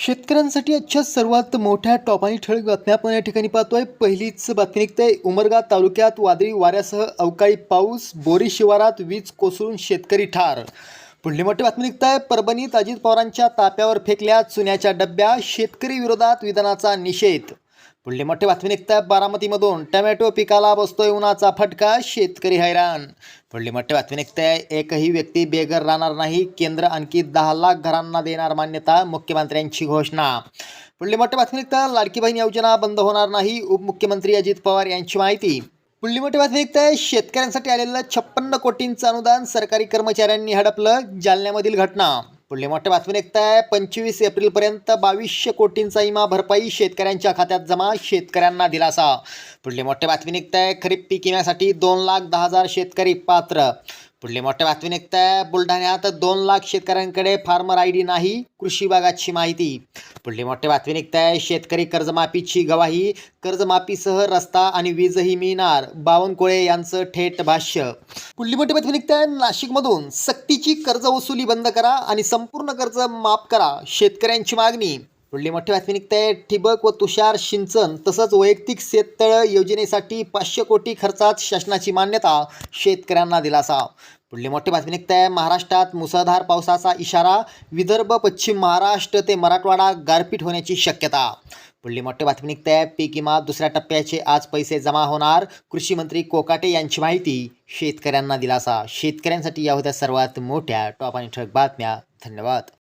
शेतकऱ्यांसाठी आजच्या सर्वात मोठ्या टॉप आणि ठळक बातम्या आपण या ठिकाणी पाहतोय. पहिलीच बातमी निघते. उमरगा तालुक्यात वादळी वाऱ्यासह अवकाळी पाऊस बोरी शिवारात वीज कोसळून शेतकरी ठार. पुढली मोठी बातमी निघताय. परभणीत अजित पवारांच्या ताप्यावर फेकल्या चुन्याच्या डब्या शेतकरी विरोधात विधानाचा निषेध पुढली मोठी बातमी निघतात बारामतीमधून. टमॅटो पिकाला बसतोय उन्हाचा फटका शेतकरी हैराण. पुढली मोठी बातमी निघतंय एकही व्यक्ती बेघर राहणार नाही केंद्र आणखी दहा लाख घरांना देणार मान्यता मुख्यमंत्र्यांची घोषणा. पुढली मोठी बातमी निघताय लाडकी बहीण योजना बंद होणार नाही उपमुख्यमंत्री अजित पवार यांची माहिती. पुढली मोठी बातमी निघताय शेतकऱ्यांसाठी आलेलं छप्पन्न कोटींचं अनुदान सरकारी कर्मचाऱ्यांनी हडपलं जालन्यामधील घटना. पुढले मोठ्या बातमी निघताय. पंचवीस एप्रिलपर्यंत बावीसशे कोटींचा विमा भरपाई शेतकऱ्यांच्या खात्यात जमा शेतकऱ्यांना दिलासा. पुढली मोठ्या बातमी निघताय. खरीप पीक विम्यासाठी दोन लाख दहा हजार शेतकरी पात्र. पुढली मोठ्या बातमी निघताय. बुलढाण्यात दोन लाख शेतकऱ्यांकडे फार्मर आय डी नाही कृषी विभागाची माहिती. पुढली मोठ्या बातमी निघताय. शेतकरी कर्जमाफीची गवाही कर्जमाफीसह रस्ता आणि वीजही मिळणार बावनकुळे यांचं थेट भाष्य. पुढली मोठी बातमी निघताय. नाशिकमधून सक्तीची कर्ज वसुली बंद करा आणि संपूर्ण कर्ज माफ करा शेतकऱ्यांची मागणी. पुढली मोठी बातमी निघताय ठिबक व तुषार सिंचन तसंच वैयक्तिक शेततळ योजनेसाठी पाचशे कोटी खर्चात शासनाची मान्यता शेतकऱ्यांना दिलासा. पुढली मोठी बातमी आहे महाराष्ट्रात मुसळधार पावसाचा इशारा विदर्भ पश्चिम महाराष्ट्र ते मराठवाडा गारपीट होण्याची शक्यता. पुढली मोठी बातमी निघताय पीक विमा दुसऱ्या टप्प्याचे आज पैसे जमा होणार कृषी मंत्री कोकाटे यांची माहिती शेतकऱ्यांना दिलासा. शेतकऱ्यांसाठी या होत्या सर्वात मोठ्या टॉप आणि ठळक बातम्या. धन्यवाद.